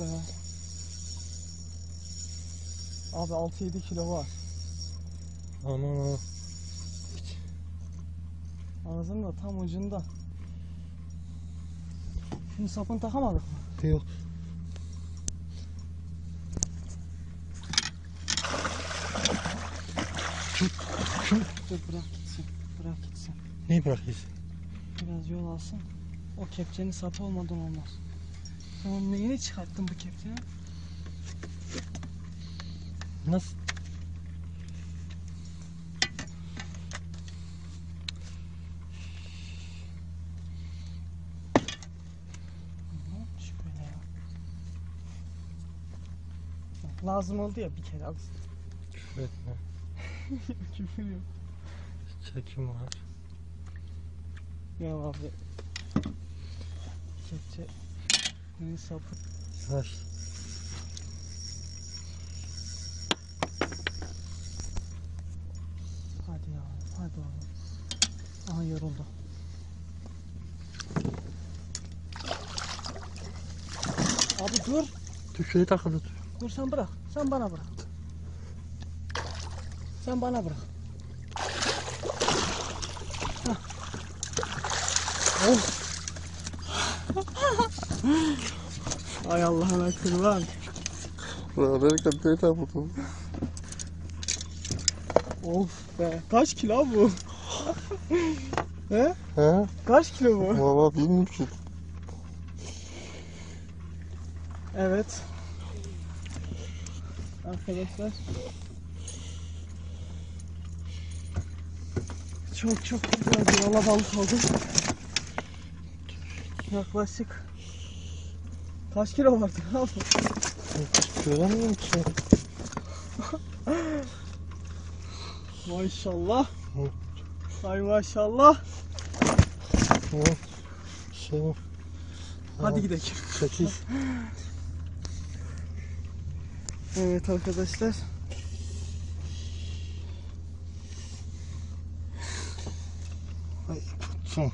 be. Abi 6-7 kilo var. Ana. Ağzının da tam ucunda. Şimdi sapını takamadık mı? Yok. Şu, şu. Dur bırak gitsin. Bırak gitsin. Neyi bırakıyorsun? Biraz yol alsın. O kepçenin sapı olmadan olmaz. Sen onun neyini çıkarttın bu kepçenin? Nasıl? Lazım oldu ya bir kere al. Küfür etme. Küfür yok. Çekim var. Ya abi. Kepçe. Neyin sapı? Yaş. Hadi ya. Hadi oğlum. Aha yoruldu. Abi dur. Şuraya takılı dur. Dur sen bırak. Sen bana bırak. Sen bana bırak. Hah. Of. Ay Allah'ına kurban. Amerika böyle vurdum. Of be. Kaç kilo bu? He? He? Kaç kilo bu? Valla bilmiyorum ki. Evet. Arkadaşlar. Çok çok güzel bir alabalık oldu. Yaklaşık kaç kilo vardı abi? Göremiyorum ki. Maşallah. Ay maşallah. Hı. Şey. Hadi gidelim. Çekil. Evet arkadaşlar. Son.